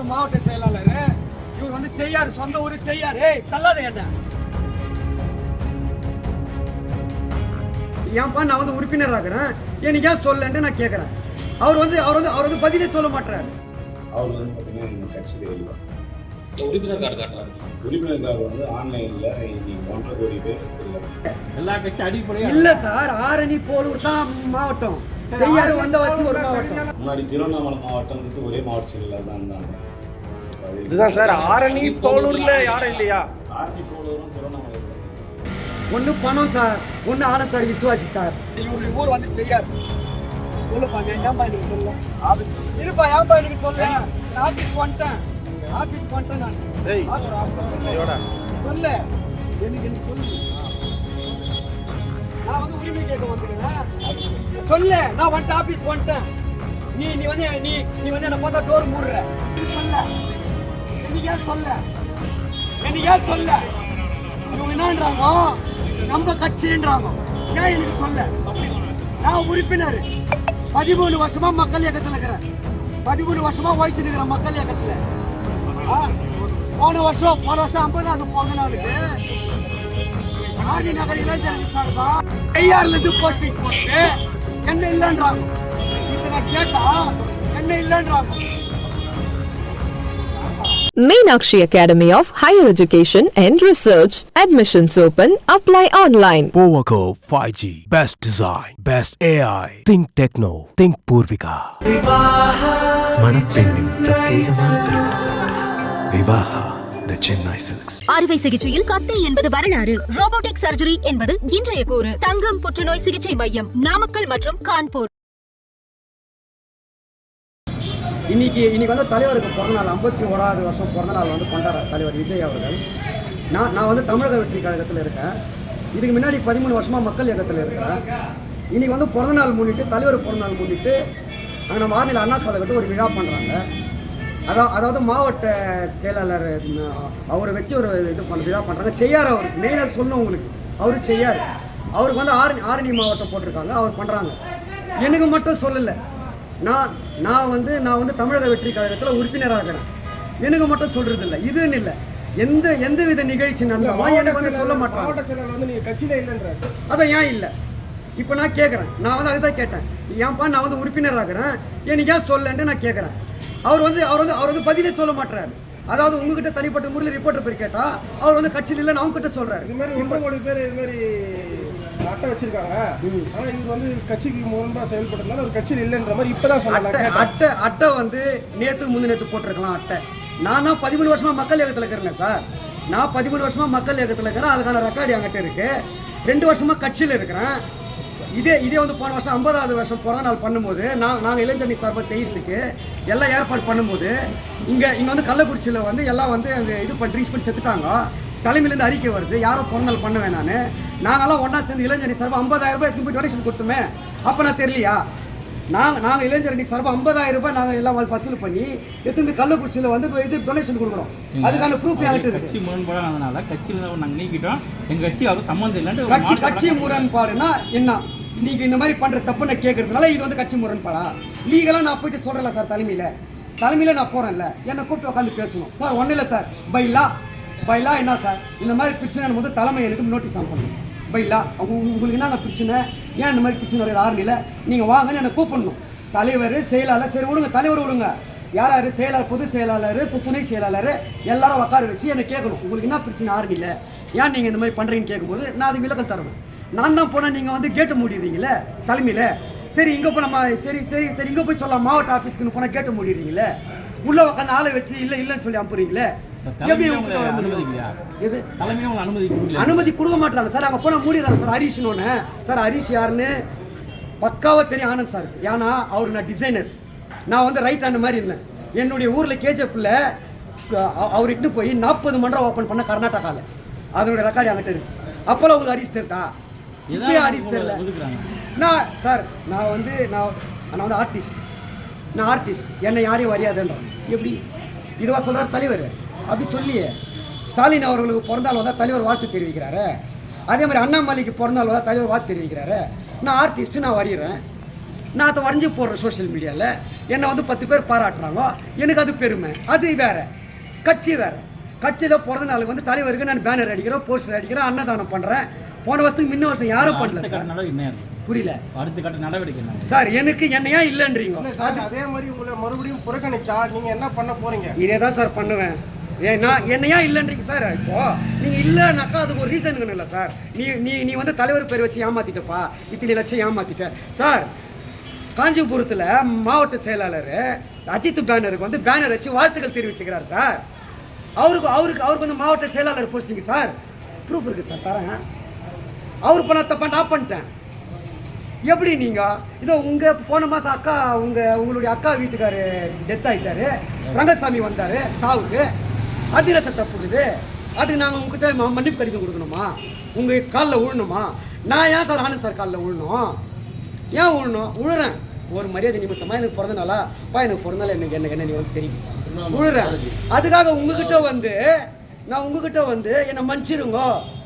வந்து மாவட்ட செயலாளர். இவர் வந்து செய்யாரு சொந்த ஊரு செய்யாரு. ஏய் தள்ளாத என்ன? ஏன்பா நான் வந்து உறுப்பினர் ஆகிறேன் எனக்கு ஏன் சொல்லன்ட்டு நான் கேட்குறேன் அவர் வந்து அவர் வந்து அவர் வந்து பதிலே சொல்ல மாட்டாரு அவர் வந்து பார்த்தீங்கன்னா எங்கள் கட்சியில் இல்லை. உறுப்பினர் கார்டு காட்டுறாரு. உறுப்பினர் கார்டு வந்து ஆன்லைனில் இன்னைக்கு ஒன்றரை கோடி பேர் இல்லை எல்லா கட்சி அடிப்படையா இல்ல சார் ஆரணி போலூர் தான் மாவட்டம். செய்யாறு வந்த வச்சு ஒரு மாவட்டம். முன்னாடி திருவண்ணாமலை மாவட்டம் வந்து ஒரே மாவட்ட செயலாளர் தான் இருந்தாங்க இதுதான் சார் ஆரணி போலூர்ல யாரும் இல்லையா? ஆர்டி போலூரும் திருவண்ணாமலை. ஒண்ணு பணம் சார் ஒண்ணு ஆனந்த் சார் விசுவாசி சார். இவருடைய ஊர் வந்து செய்யாரு. சொல்லுப்பா ஏன்பா எனக்கு சொல்ல இருப்பா ஏன்பா எனக்கு சொல்ல நான் ஆபீஸ் வந்துட்டேன். ஆபீஸ் வந்துட்டேன் நான். சொல்லு. எனக்கு எனக்கு சொல்லு? நான் வந்து உரிமை கேட்க வந்துக்கிறேன் சொல்லு நான் வந்துட்டு ஆபீஸ் வந்துட்டேன். நீ நீ வந்து நீ நீ வந்து என்ன பார்த்தா டோர் மூடுற. சொல்ல. எனக்கு ஏன் சொல்ல? எனக்கு சொல்ல? இவங்க என்னன்றாங்க? நம்ம கட்சின்றாங்க. ஏன் எனக்கு சொல்ல? நான் உறுப்பினர். பதிமூணு வருஷமா மக்கள் இயக்கத்தில் இருக்கிறேன். பதிமூணு வருஷமா வயசு இருக்கிற மக்கள் இயக்கத்தில். ஆ, போன வருஷம் போன வருஷம் ஐம்பதாவது பிறந்த நாளுக்கு ஆர்டி நகர் இளைஞரணி சார்பா ஐஆர்ல இருந்து போஸ்டிங் போட்டு என்ன இல்லைன்றாங்க இதை நான் கேட்டா என்ன இல்லைன்றாங்க Meenakshi Academy of Higher Education and Research. Admissions open. Apply online. Powaco 5G. Best design. Best AI. Think Techno. Think Purvika. மணப்பெண்ணின் பிரத்யேகமான திருமணம் விவாஹா சென்னை சில்க்ஸ். அறுவை சிகிச்சையில் கத்தை என்பது வரலாறு. ரோபோட்டிக் சர்ஜரி என்பது இன்றைய கூறு. தங்கம் புற்றுநோய் சிகிச்சை மையம் நாமக்கல் மற்றும் கான்பூர். இன்னைக்கு இன்னைக்கு வந்து தலைவருக்கு பிறந்த நாள் ஐம்பத்தி ஓராவது வருஷம் பிறந்த நாள் வந்து கொண்டாடுற தலைவர் விஜய் அவர்கள். நான் நான் வந்து தமிழக வெற்றி கழகத்தில் இருக்கேன். இதுக்கு முன்னாடி பதிமூணு வருஷமாக மக்கள் இயக்கத்தில் இருக்கிறேன் இன்னைக்கு வந்து பிறந்த நாள் முன்னிட்டு தலைவர் பிறந்த நாள் முன்னிட்டு அங்கே நம்ம ஆர்னில் அண்ணா சாலை ஒரு விழா பண்ணுறாங்க அதாவது அதாவது மாவட்ட செயலாளர் அவரை வச்சு ஒரு இது பண்ண விழா பண்ணுறாங்க செய்யார் அவர். மெயினாக சொல்லணும் உங்களுக்கு. அவரு செய்யார். அவருக்கு வந்து ஆரணி ஆரணி மாவட்டம் போட்டிருக்காங்க. அவர் பண்ணுறாங்க எனக்கு மட்டும் சொல்லலை. நான் நான் வந்து நான் வந்து தமிழக வெற்றி கழகத்தில் உறுப்பினராக இருக்கிறேன் எனக்கு மட்டும் சொல்றது இல்லை இதுன்னு இல்லை. எந்த எந்த வித நிகழ்ச்சி நடந்தாலும் எனக்கு வந்து சொல்ல மாட்டாங்க. மாவட்ட செயலாளர் வந்து நீங்க கட்சியில இல்லைன்ற அதான் ஏன் இல்லை? இப்போ நான் கேட்குறேன் நான் வந்து அதுதான் கேட்டேன். ஏன்ப்பா நான் வந்து உறுப்பினர் ஆகிறேன் எனக்கு ஏன் சொல்லன்ட்டு நான் கேட்குறேன் அவர் வந்து அவர் வந்து அவர் வந்து பதிலே சொல்ல மாட்டாரு அதாவது உங்ககிட்ட தனிப்பட்ட முறையில் ரிப்போர்ட்டர் போய் கேட்டா அவர் வந்து கட்சியில் இல்லைன்னு அவங்க கிட்ட சொல்றாரு. இது மாதிரி ஒன்றரை கோடி பேர் இது மாதிரி அட்டை வச்சிருக்காங்க. ஆனா இவர் வந்து கட்சிக்கு முன்பா செயல்பட்டதுனால ஒரு கட்சியில் இல்லைன்ற மாதிரி இப்பதான் அட்டை சொன்னாங்க அட்டை அட்டை வந்து நேத்து முந்தின நேத்து போட்டிருக்கலாம் அட்டை. நான் தான் பதிமூணு வருஷமா மக்கள் இயக்கத்தில் இருக்கிறேன் சார். நான் பதிமூணு வருஷமா மக்கள் இயக்கத்தில் இருக்கிறேன். அதுக்கான ரெக்கார்டு என்கிட்ட இருக்கு. ரெண்டு வருஷமா கட்சியில் இருக்கிறேன். இதே இதே வந்து போன வருஷம் ஐம்பதாவது வருஷம் பிறந்த நாள் பண்ணும்போது நான் நாங்கள் இளைஞரணி சார்பாக செய்யறதுக்கு எல்லாம் ஏற்பாடு பண்ணும்போது இங்கே இங்கே வந்து கள்ளக்குறிச்சியில் வந்து எல்லாம் வந்து இது பண்ணி ட்ரிங்க்ஸ் பண்ணி செத்துட்டாங்க. தலைமையிலேருந்து அறிக்கை வருது யாரோ பிறந்தநாள் பண்ணுவேன் நான் நாங்கெல்லாம் ஒன்றா சேர்ந்து இளைஞரணி சார்பாக ஐம்பதாயிரம் ரூபாய் எடுத்துன்னு போய் டொனேஷன் கொடுத்துமே அப்போ நான் தெரியலையா? நாங்கள் நாங்கள் இளைஞரணி சார்பாக ஐம்பதாயிரம் ரூபாய் நாங்கள் எல்லாம் வசூல் பண்ணி எத்தனை கள்ளக்குறிச்சியில் வந்து இப்ப இது டொனேஷன் கொடுக்குறோம். அதுக்கான ப்ரூஃப் என்கிட்ட கட்சி முரண்பாடானதுனால கட்சியில் நாங்கள் நீக்கிட்டோம். எங்க கட்சி அவர் சம்மந்தம் மாநில கட்சி கட்சி- முரண்பாடுனா என்ன? நீங்கள் இந்த மாதிரி பண்ணுற தப்பு நான் கேட்கறதுனால இது வந்து கட்சி முரண்பாடா? லீகலாக நான் போயிட்டு சொல்கிறேன் சார் தலைமையில். தலைமையில் நான் போகிறேன்ல என்னை கூப்பிட்டு உட்காந்து பேசணும். சார் ஒன்றும் இல்லை சார். பைலா பைலா என்ன சார்? இந்த மாதிரி பிரச்சனை போது தலைமை எனக்கு நோட்டீஸ் அனுப்பணும் பைலா உங்க- உங்களுக்கு என்ன பிரச்சனை? ஏன் இந்த மாதிரி பிரச்சனை வருது? ஆரணியில் நீங்கள் வாங்கன்னு என்னை கூப்பிடணும். தலைவர் செயலாளர் சரி விடுங்க தலைவர் விடுங்க. யார் யார்? செயலாளர் பொது செயலாளர் துணை செயலாளர் எல்லாரும் உட்கார வச்சு என்னை கேட்கணும். உங்களுக்கு என்ன பிரச்சனை? ஆரணியில் ஏன் நீங்கள் இந்த மாதிரி பண்ணுறீங்கன்னு கேட்கும்போது நான் அதுக்கு விளக்கம் தரணும் நான் தான் போனால் நீங்கள் வந்து கேட்டு மூடிடுறீங்களே தலைமையில். சரி இங்கே போய் நம்ம சரி சரி சரி இங்கே போய் சொல்லலாம் மாவட்ட ஆஃபீஸ்க்குன்னு போனால் கேட்டு மூடிடுறீங்களே உள்ளே உட்காந்து ஆளை வச்சு இல்லை இல்லைன்னு சொல்லி அனுப்புறீங்களே அனுமதி கொடுக்க மாட்டாங்க. சார் அங்கே போனால் மூடிடுறாங்க. சார் ஹரிஷ்னு ஒன்று சார் ஹரிஷ் யாருன்னு பக்காவாக தெரியும் ஆனந்த் சார். ஏன்னா அவர் நான் டிசைனர் நான் வந்து ரைட் ஹேண்ட் மாதிரி இருந்தேன். என்னுடைய ஊரில் கேஜிஎஃப்பில் அவர் இட்டு போய் நாற்பது மன்றம் ஓப்பன் பண்ண கர்நாடகாவில் அதனுடைய ரெக்கார்டு என்கிட்ட இருக்கு. அப்போல்லாம் உங்களுக்கு ஹரிஷ் தெரியுதா? ஏதாவது ஹரிஷ் தெரியல. நான் சார் நான் வந்து நான் நான் வந்து ஆர்டிஸ்ட் நான் ஆர்டிஸ்ட் என்னை யாரையும் வரியாதுன்றான் எப்படி? இதுவா சொல்கிறார் தலைவர். அப்படி சொல்லியே. ஸ்டாலின் அவர்களுக்கு பிறந்தால் தான் தலைவர் வாழ்த்து தெரிவிக்கிறாரு. அதே மாதிரி அண்ணாமலைக்கு பிறந்தால் தான் தலைவர் வாழ்த்து தெரிவிக்கிறாரு. நான் ஆர்டிஸ்ட் நான் வரைகிறேன் நான் அதை வரைஞ்சி போடுறேன் சோஷியல் மீடியாவில் என்னை வந்து பத்து பேர் பாராட்டுறாங்க. எனக்கு அது பெருமை. அது வேற. கட்சி வேற. கட்சியில் பிறந்த நாளுக்கு வந்து தலைவருக்கு நான் பேனர் அடிக்கிறேன் போஸ்டர் அடிக்கிறேன் அன்னதானம் பண்ணுறேன் போன வருஷத்துக்கு முன்ன வருஷம் யாரும் பண்ணல சார்? புரியல. அடுத்த கட்ட நடவடிக்கை சார் எனக்கு என்னையா இல்லைன்றீங்க? இல்லை சார் அதே மாதிரி உங்களை மறுபடியும் புறக்கணிச்சா நீங்கள் என்ன பண்ண போறீங்க? இதே தான் சார் பண்ணுவேன். ஏன்னா என்னையா இல்லைன்றீங்க சார் இப்போ. நீங்க இல்லைனாக்கா அதுக்கு ஒரு ரீசன் இல்லை சார்? நீ நீ நீ வந்து தலைவர் பேர் வச்சு ஏமாத்திட்டப்பா. இத்தனை லட்சம் ஏமாத்திட்ட. சார் காஞ்சிபுரத்தில் மாவட்ட செயலாளர் அஜித் பேனருக்கு வந்து பேனர் வச்சு வாழ்த்துக்கள் தெரிவிச்சுக்கிறார் சார். அவருக்கு அவருக்கு அவருக்கு வந்து மாவட்ட செயலாளர் போஸ்டிங்க சார். ப்ரூஃப் இருக்கு சார் தரேன். அவர் பண்ண தப்பா நான் பண்ணிட்டேன். எப்படி நீங்கள் இதோ உங்கள் போன மாதம் அக்கா உங்கள் உங்களுடைய அக்கா வீட்டுக்காரு டெத் ஆகிட்டாரு ரங்கசாமி வந்தார் சாவுக்கு. அதிரச தப்புடுது அதுக்கு நாங்கள் உங்ககிட்ட மன்னிப்பு கடிதம் கொடுக்கணுமா? உங்கள் காலில் விழணுமா நான் ஏன் சார் ஆனந்த் சார் காலில் விழணும் ஏன் விழணும் விழுறேன் ஒரு மரியாதை நிமித்தமா எனக்கு பிறந்த நாளா? பா எனக்கு பிறந்த நாள்? எனக்கு என்ன என்ன நீ வந்து தெரியும். விழுறேன் அதுக்காக உங்ககிட்ட வந்து நான் உங்ககிட்ட வந்து என்னை மன்னிச்சிருங்க.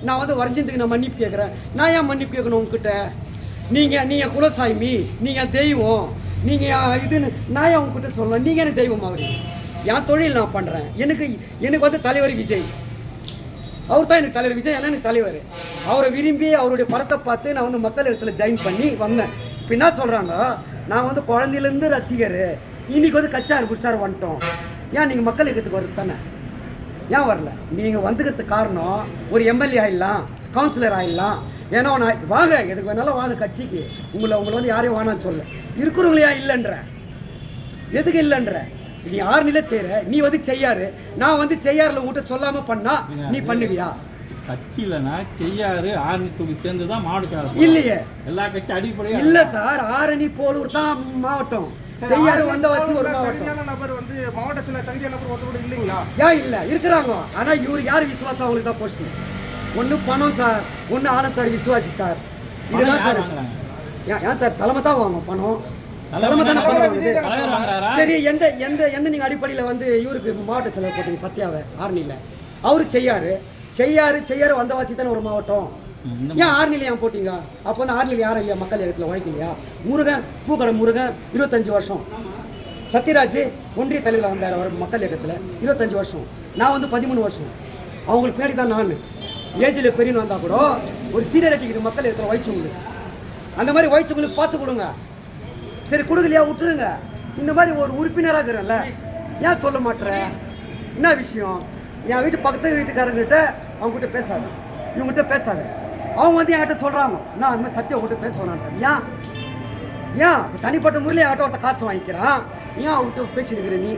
நான் வந்து வரைஞ்சதுக்கு நான் மன்னிப்பு கேட்குறேன். நான் ஏன் மன்னிப்பு கேட்கணும் உங்ககிட்ட? நீங்கள் நீங்கள் குலசாமி நீங்கள் தெய்வம் நீங்கள் இதுன்னு நான் ஏன் உங்ககிட்ட சொல்லணும்? நீங்கள் எனக்கு தெய்வம் மாதிரி என் தொழில் நான் பண்ணுறேன் எனக்கு எனக்கு வந்து தலைவர் விஜய். அவர் தான் எனக்கு தலைவர். விஜய் அண்ணா எனக்கு தலைவர். அவரை விரும்பி அவருடைய படத்தை பார்த்து நான் வந்து மக்கள் இடத்துல ஜாயின் பண்ணி வந்தேன். இப்போ என்ன சொல்கிறாங்க நான் வந்து குழந்தையிலேருந்து ரசிகர். இன்னைக்கு வந்து கச்சா பிடிச்சாரு வந்துட்டோம். ஏன் நீங்கள் மக்கள் இயக்கத்துக்கு வருது தானே? ஏன் வரல? நீங்கள் வந்துக்கிறதுக்கு காரணம் ஒரு எம்எல்ஏ ஆயிடலாம் கவுன்சிலர் ஆயிடலாம். ஏன்னா நான் வாங்க எதுக்கு வேணாலும் வாங்க கட்சிக்கு. உங்களை உங்களை வந்து யாரையும் வேணாம்னு சொல்ல இருக்கிறவங்களையா இல்லைன்ற. எதுக்கு இல்லைன்ற? நீ ஆர்னில செய்கிற நீ வந்து செய்யாரு. நான் வந்து செய்யாறுல உங்கள்கிட்ட சொல்லாமல் பண்ணா நீ பண்ணுவியா? கட்சியிலனா செய்யாறு ஆர்மி தொகுதி சேர்ந்து தான் மாவட்ட செயலாளர் இல்லையே. எல்லா கட்சி அடிப்படையா இல்ல சார் ஆரணி போலூர் தான் மாவட்டம். செய்யாறு வந்த வச்சு ஒரு மாவட்டம்? நபர் வந்து மாவட்ட சில தகுதியான நபர் ஒருத்தர் கூட இல்லைங்களா? ஏன் இல்ல இருக்கிறாங்க. ஆனா இவர் யார் விசுவாசம் அவங்களுக்கு தான் போஸ்டிங் ஒண்ணு பணம் சார் ஒண்ணு ஆனந்த் சார் விசுவாசி சார் யார் சார்? ஏன் ஏன் சார் தலைமை தான் வாங்கும் பணம். தலைமை தானே பணம் சரி எந்த எந்த எந்த நீங்க அடிப்படையில் வந்து இவருக்கு மாவட்ட செலவு போட்டீங்க? சத்யாவை ஆர்னில அவரு செய்யாரு. செய்யாரு செய்யாரு வந்தவாசி தானே ஒரு மாவட்டம். ஏன் ஆர்னில ஏன் போட்டீங்க? அப்போ வந்து ஆர்னில யாரும் இல்லையா மக்கள் இடத்துல உழைக்கலையா முருகன் பூக்கடை முருகன் இருபத்தஞ்சு வருஷம். சத்யராஜ் ஒன்றிய தலைவர் வந்தார் அவர் மக்கள் இயக்கத்தில் இருபத்தஞ்சு வருஷம். நான் வந்து பதிமூணு வருஷம். அவங்களுக்கு பின்னாடி தான் நான். ஏஜில் பெரியன்னு வந்தால் கூட ஒரு சீனியர் அடிக்கிற மக்கள் இடத்துல உழைச்சவங்களுக்கு அந்த மாதிரி உழைச்சவங்களுக்கு பார்த்து கொடுங்க. சரி கொடுக்கலையா? விட்டுருங்க. இந்த மாதிரி ஒரு உறுப்பினராக இருக்கிறேன்ல. ஏன் சொல்ல மாட்டேற? என்ன விஷயம்? என் வீட்டு பக்கத்து வீட்டுக்காரங்கிட்ட அவங்ககிட்ட பேசாது. இவங்ககிட்ட பேசாது. அவங்க வந்து என்கிட்ட சொல்கிறாங்க நான் அந்த மாதிரி சத்தியம் உங்ககிட்ட பேச வேணான்றேன் ஏன்? ஏன் தனிப்பட்ட முறையில் என்கிட்ட ஒருத்த காசு வாங்கிக்கிறான் ஏன் அவர்கிட்ட பேசியிருக்கிற நீ?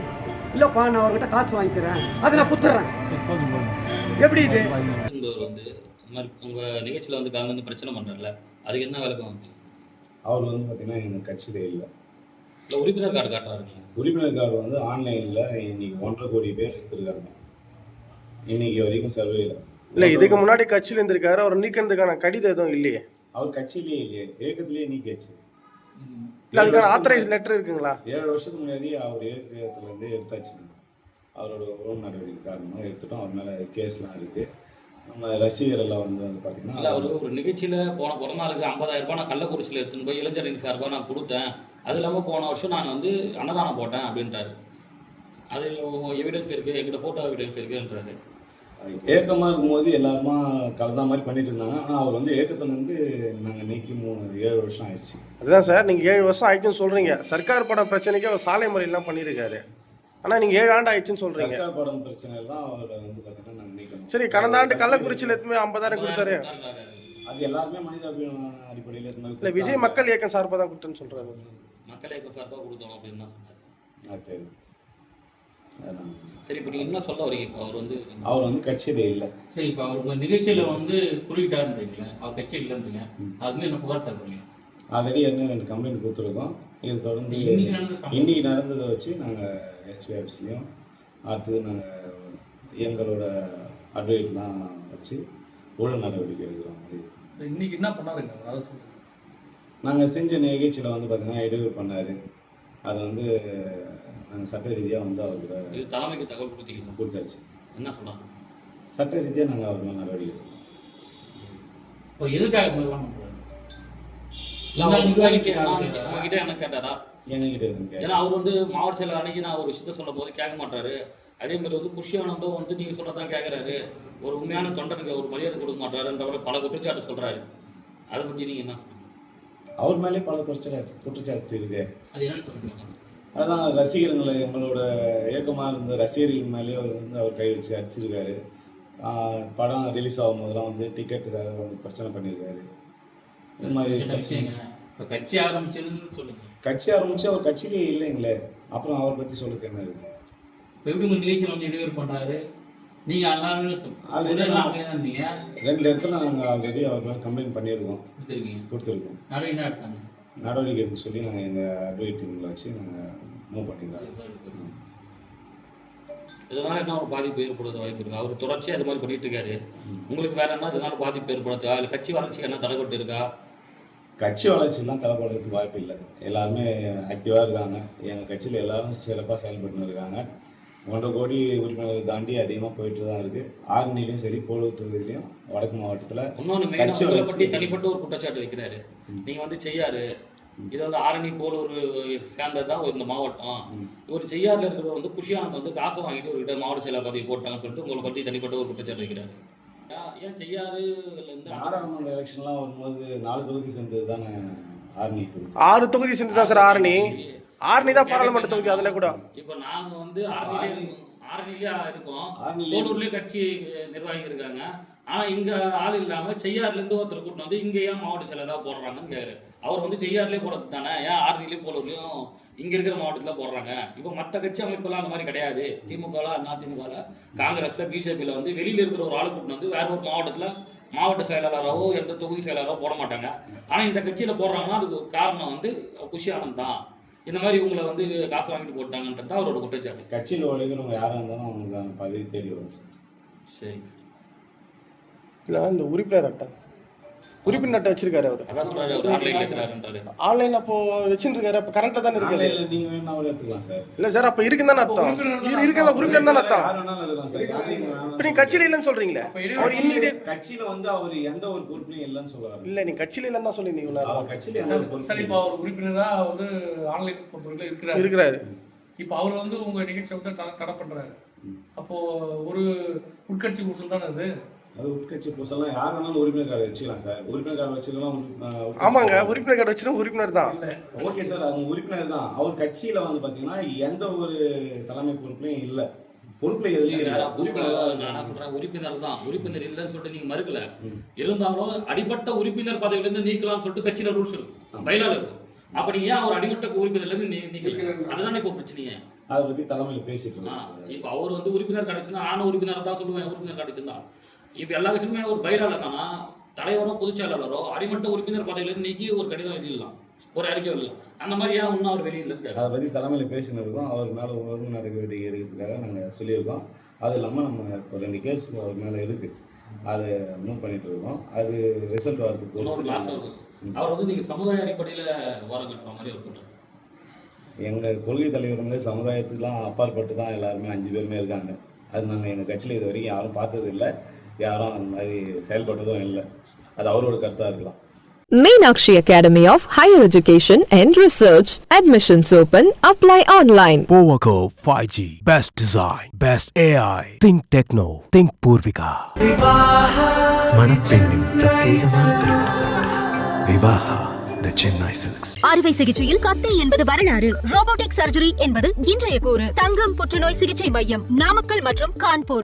இல்லைப்பா நான் அவர்கிட்ட காசு வாங்கிக்கிறேன். அதை நான் குத்துறேன். எப்படி இது? வந்து உங்கள் நிகழ்ச்சியில் வந்து கலந்து வந்து பிரச்சனை பண்ணுறல அதுக்கு என்ன விளக்கம் வந்து அவர் வந்து பார்த்தீங்கன்னா எங்கள் கட்சியில இல்லை. இல்லை உறுப்பினர் கார்டு காட்டுறாருங்க உறுப்பினர் கார்டு வந்து ஆன்லைனில் இன்னைக்கு ஒன்றரை கோடி பேர் எடுத்திருக்காங்க. இன்னைக்கு வரைக்கும் சர்வே இல்லை. இல்லை இதுக்கு முன்னாடி கட்சியில் இருந்திருக்காரு அவர் நீக்கிறதுக்கான கடிதம் எதுவும் இல்லையே? அவர் கட்சியிலேயே இல்லையே இயக்கத்திலேயே நீக்கியாச்சு. இல்லை அதுக்கான ஆத்தரைஸ் லெட்டர் இருக்குங்களா? ஏழு வருஷத்துக்கு முன்னாடி அவர் இயக்கத்துலேருந்து எடுத்தாச்சு. அவரோட உறவு நடவடிக்கை காரணமாக எடுத்துட்டோம் அவர் மேலே கேஸ்லாம் இருக்குது நம்ம ரசிகர் எல்லாம் வந்து வந்து இல்லை பார்த்தீங்கன்னா அவர் ஒரு நிகழ்ச்சியில் போன பிறந்த நாளுக்கு ஐம்பதாயிரம் ரூபாய் நான் கள்ளக்குறிச்சியில் எடுத்துன்னு போய் இளைஞரணி சார்பாக நான் கொடுத்தேன். அது இல்லாமல் போன வருஷம் நான் வந்து அன்னதானம் போட்டேன் அப்படின்ட்டாரு அது எவிடன்ஸ் இருக்குது எங்கிட்ட ஃபோட்டோ எவிடன்ஸ் இருக்குன்றாரு. ஏக்கமாக இருக்கும்போது எல்லாருமா கலந்தா மாதிரி பண்ணிட்டு இருந்தாங்க. ஆனால் அவர் வந்து ஏக்கத்துலேருந்து நாங்கள் நீக்கி மூணு ஏழு வருஷம் ஆயிடுச்சு. அதுதான் சார் நீங்கள் ஏழு வருஷம் ஆயிடுச்சுன்னு சொல்கிறீங்க சர்க்கார் படம் பிரச்சனைக்கு அவர் சாலை முறையெல்லாம் பண்ணியிருக்காரு. ஆனால் நீங்கள் ஏழு ஆண்டு ஆயிடுச்சுன்னு சொல்கிறீங்க சர்க்கார் படம் பிரச்சனை தான் அவர் வந்து பார்த்தீங்கன்னா நாங்கள் நீக்கணும். சரி கடந்த ஆண்டு கள்ளக்குறிச்சியில் எத்துமே ஐம்பதாயிரம் கொடுத்தாரு? அது எல்லாருமே மனிதாபிமான அடிப்படையில் இல்லை இருந்தாங்க விஜய் மக்கள் இயக்கம் சார்பாக தான் கொடுத்தேன்னு சொல்கிறாரு மக்கள் இயக்கம் சார்பாக கொடுத்தோம் அப்படின்னு தான் சொன்னார். சரி இப்போ நீங்கள் என்ன சொல்ல வரீங்க இப்போ அவர் வந்து அவர் வந்து கட்சியில இல்லை. சரி இப்போ அவர் உங்க நிகழ்ச்சியில வந்து குறியிட்டாருன்றீங்களே அவர் கட்சி இல்லைன்றீங்க. அதுமே என்ன புகார் தருவீங்க? ஆல்ரெடி என்ன ரெண்டு கம்ப்ளைண்ட் கொடுத்துருக்கோம். இது தொடர்ந்து இன்னைக்கு நடந்த சம்பவம். இன்னைக்கு நடந்ததை வச்சு நாங்கள் எஸ்பி ஆஃபீஸையும் அடுத்தது நாங்கள் எங்களோட அட்வைட்லாம் வச்சு ஒழுங்கு நடவடிக்கை எடுக்கிறோம் இன்னைக்கு என்ன பண்ணாருங்க? அதாவது சொல்லுங்க. நாங்கள் செஞ்ச நிகழ்ச்சியில் வந்து பார்த்தீங்கன்னா இடையூறு பண்ணார். அது வந்து நாங்கள் சட்ட ரீதியாக வந்து அவருக்கு இது தலைமைக்கு தகவல் கொடுத்தீங்க கொடுத்தாச்சு. என்ன சொல்கிறாங்க சட்ட ரீதியாக நாங்கள் அவர் மேலே நடவடிக்கை எடுக்கிறோம் இப்போ எதுக்காக அவர் உங்ககிட்ட என்ன கேட்டாரா? எங்ககிட்ட ஏன்னா அவர் வந்து மாவட்ட செயலர் அன்னைக்கு நான் ஒரு விஷயத்த சொல்லும் போது கேட்க மாட்டாரு. அதே மாதிரி வந்து புஷ்யானந்தம் வந்து நீங்க சொல்றதான் கேட்கறாரு ஒரு உண்மையான தொண்டனுக்கு ஒரு மரியாதை கொடுக்க மாட்டாருன்ற மாதிரி பல குற்றச்சாட்டு சொல்றாரு. அதை பத்தி நீங்க என்ன அவர் மேலே பல குற்றச்சாட்டு குற்றச்சாட்டு இருக்கு. அது என்னன்னு சொல்லுங்க. அதான் ரசிகர்களை எங்களோட இயக்கமாக இருந்த ரசிகர்கள் மேலேயே அவர் வந்து அவர் கை வச்சு அடிச்சிருக்காரு. படம் ரிலீஸ் ஆகும் போதெல்லாம் வந்து வந்து பிரச்சனை பண்ணியிருக்காரு இந்த மாதிரி கட்சி ஆரம்பிச்சதுன்னு சொல்லுங்க. கட்சி ஆரம்பிச்சு அவர் கட்சியிலே இல்லைங்களே. அப்புறம் அவரை பற்றி சொல்லுறது என்ன இருக்கு? இப்போ எப்படி உங்க நிகழ்ச்சியில் வந்து இடையூறு பண்றாரு? நீங்க ரெண்டு இடத்துல நாங்கள் ஆல்ரெடி அவர் மேலே கம்ப்ளைண்ட் பண்ணியிருக்கோம் கொடுத்துருக்கோம். நடவடிக்கை எடுக்க சொல்லி நாங்கள் எங்கள் அட்வைட் டீமில் வச்சு நாங்கள் மூவ் பண்ணிக்கிறோம் இதனால என்ன ஒரு பாதிப்பு ஏற்படுறது வாய்ப்பு இருக்கு? அவர் தொடர்ச்சியா இது மாதிரி பண்ணிட்டு இருக்காரு. உங்களுக்கு வேற என்ன இதனால பாதிப்பு ஏற்படுத்தா இல்லை கட்சி வளர்ச்சிக்கு என்ன தடைப்பட்டு இருக்கா? கட்சி வளர்ச்சிலாம் தலைப்படுறதுக்கு வாய்ப்பு இல்லை. எல்லாருமே ஆக்டிவாக இருக்காங்க. எங்கள் கட்சியில் எல்லாரும் சிறப்பாக செயல்பட்டு இருக்காங்க. ஒன்றரை கோடி உறுப்பினர்கள் தாண்டி அதிகமாக போயிட்டு தான் இருக்குது ஆரணிலையும் சரி போலூர் தொகுதியிலையும் வடக்கு மாவட்டத்தில் இன்னொன்று மெயினாக. பற்றி தனிப்பட்ட ஒரு குற்றச்சாட்டு வைக்கிறாரு. ம். நீங்க வந்து செய்யாரு இது வந்து ஆரணி போல ஒரு சேர்ந்தது தான் இந்த மாவட்டம். ஒரு செய்யாறுல இருக்கிறவர் வந்து புஷியானந்த் வந்து காசு வாங்கிட்டு ஒரு கிட்ட மாவட்ட செயலர் பதவி போட்டாங்கன்னு சொல்லிட்டு உங்களை பற்றி தனிப்பட்ட ஒரு குற்றச்சாட்டு வைக்கிறாரு. ஏன் இருந்து நாடாளுமன்ற எலெக்ஷன்லாம் வரும்போது நாலு தொகுதி சென்றது தானே தொகுதி? ஆறு தொகுதி சென்று தான் சார் ஆரணி. ஆரணி தான் பாராளுமன்ற தொகுதி அதுல கூட. இப்போ நாங்க வந்து ஆரணிலே இருக்கோம். போலூர்லயே கட்சி நிர்வாகிகள் இருக்காங்க ஆனா இங்க ஆள் இல்லாம செய்யாறுல இருந்து ஒருத்தர் கூட்டு வந்து இங்க ஏன் மாவட்ட செயலரா போடுறாங்கன்னு கேக்குறாரு அவர் வந்து செய்யாறுலயே போடுறது தானே? ஏன் ஆரணிலையும் போலூர்லயும் இங்க இருக்கிற மாவட்டத்துல போடுறாங்க? இப்போ மத்த கட்சி அமைப்புலாம் அந்த மாதிரி கிடையாது. திமுகல அதிமுகல காங்கிரஸ்ல பிஜேபியில வந்து வெளியில இருக்கிற ஒரு ஆளு கூட்டு வந்து வேற ஒரு மாவட்டத்துல மாவட்ட செயலாளராவோ எந்த தொகுதி செயலாளரோ போட மாட்டாங்க. ஆனா இந்த கட்சியில போடுறாங்கன்னா அதுக்கு காரணம் வந்து ஆனந்த் தான். இந்த மாதிரி இவங்களை வந்து காசு வாங்கிட்டு போட்டாங்கன்றது தான் அவரோட குற்றச்சாட்டு. கட்சியில் உழைக்கிறவங்க யாராக இருந்தாலும் அவங்களுக்கான பதவி தேடி வரும் சார். சரி. இல்ல இந்த உறுப்பினர் அட்டை உறுப்பினர் அட்டை வச்சிருக்காரு அவர். ஆன்லைன்ல அப்போ வச்சுருக்காரு அப்போ கரண்ட்ல தானே இருக்காரு இல்ல சார் அப்ப இருக்குன்னு தானே அர்த்தம். இரு- இருக்குன்னு உறுப்பினர் தானே அர்த்தம். இப்ப நீங்க கட்சியில இல்லைன்னு சொல்றீங்களே. அவர் கட்சியில வந்து அவர் எந்த ஒரு பொறுப்புலையும் இல்லைன்னு சொல்லுவாரு. இல்ல நீங்க கட்சியில இல்லைன்னு தான் சொல்லியிருந்தீங்க இவ்வளவு அவர் நேரம். கட்சியில சார் இப்போ அவர் உறுப்பினரா வந்து ஆன்லைன் பொறுத்தவரைக்கும் இருக்கிறாரு. இருக்கிறாரு. இப்போ அவர் வந்து உங்க நிகழ்ச்சி வந்து தடை தடை பண்றாரு. அப்போ ஒரு உட்கட்சி உறுசல் தானே அது? அது உட்கட்சி புதுசெல்லாம் யார் வேணாலும் உறுப்பினர் கார்டு வச்சுக்கலாம் சார். உறுப்பினர் கார்டு வச்சுக்கலாம் ஆமாங்க. உறுப்பினர் கார்டு வச்சிருந்தா உறுப்பினர் தான். இல்ல. Okay sir. அவங்க உறுப்பினர் தான். அவர் கட்சியில வந்து பாத்தீங்கன்னா எந்த ஒரு தலைமை பொறுப்புலையும் இல்ல. பொறுப்புல எதுலயும் இல்ல உறுப்பினர் உறுப்பினர் தான். உறுப்பினர் இல்லைன்னு சொல்லிட்டு நீங்க மறுக்கல. இருந்தாலும் அடிப்பட்ட உறுப்பினர் பதவியில இருந்து நீக்கலாம்னு சொல்லிட்டு கட்சியில ரூல்ஸ். இருக்கும் பயிலால இருக்கும் அப்ப நீங்க ஏன் அவர் அடிமட்ட உறுப்பினர்ல இருந்து நீ நீக்கல? அதுதானே இப்போ பிரச்சனையே. அதை பத்தி தலைமையில சார். இப்போ அவர் வந்து உறுப்பினர் கிடைச்சுன்னா ஆன உறுப்பினர் தான் சொல்லுவேன். உறுப்பினர் கிடைச்சிருந்தா இப்போ எல்லா விஷயமே ஒரு பயிரால தானா தலைவரோ பொதுச் செயலாளரோ அடிமட்ட உறுப்பினர் பதவியில இருந்து நீக்கி ஒரு கடிதம் வெளியிடலாம் ஒரு அறிக்கை வெளியிடலாம் அந்த மாதிரி ஏன் இன்னும் அவர் வெளியில இருக்காரு? அதை பத்தி தலைமையில பேசின்னு இருக்கோம் அவர் மேல ஒழுங்கு நடவடிக்கை இருக்கிறதுக்காக நாங்க சொல்லியிருக்கோம். அது இல்லாம நம்ம இப்போ ரெண்டு கேஸ் அவர் மேல இருக்கு. அதை மூவ் பண்ணிட்டு இருக்கோம். அது ரிசல்ட் வரதுக்கு அவர் வந்து நீங்க சமுதாய அடிப்படையில ஓரம் கட்டுற மாதிரி ஒரு குற்றம் எங்க கொள்கை தலைவர் வந்து சமுதாயத்துக்குலாம் அப்பாற்பட்டு தான் எல்லாருமே அஞ்சு பேருமே இருக்காங்க. அது நாங்கள் எங்கள் கட்சியில் இது வரைக்கும் யாரும் பார்த்தது இல்லை. யாரும் அந்த மாதிரி செயல்பட்டதும் இல்லை அது அவரோட கருத்தாக இருக்கலாம் Meenakshi Academy of Higher Education and Research. Admissions open. Apply online. Powaco 5G. Best design. Best AI. Think Techno. Think Purvika. மணப்பெண்ணின் பிரத்யேகமான த சென்னை சில்க்ஸ் அறுவை சிகிச்சையில் கத்தை என்பது வரலாறு ரோபோட்டிக் சர்ஜரி என்பது இன்றைய கூறு தங்கம் புற்றுநோய் சிகிச்சை மையம் நாமக்கல் மற்றும் கான்பூர்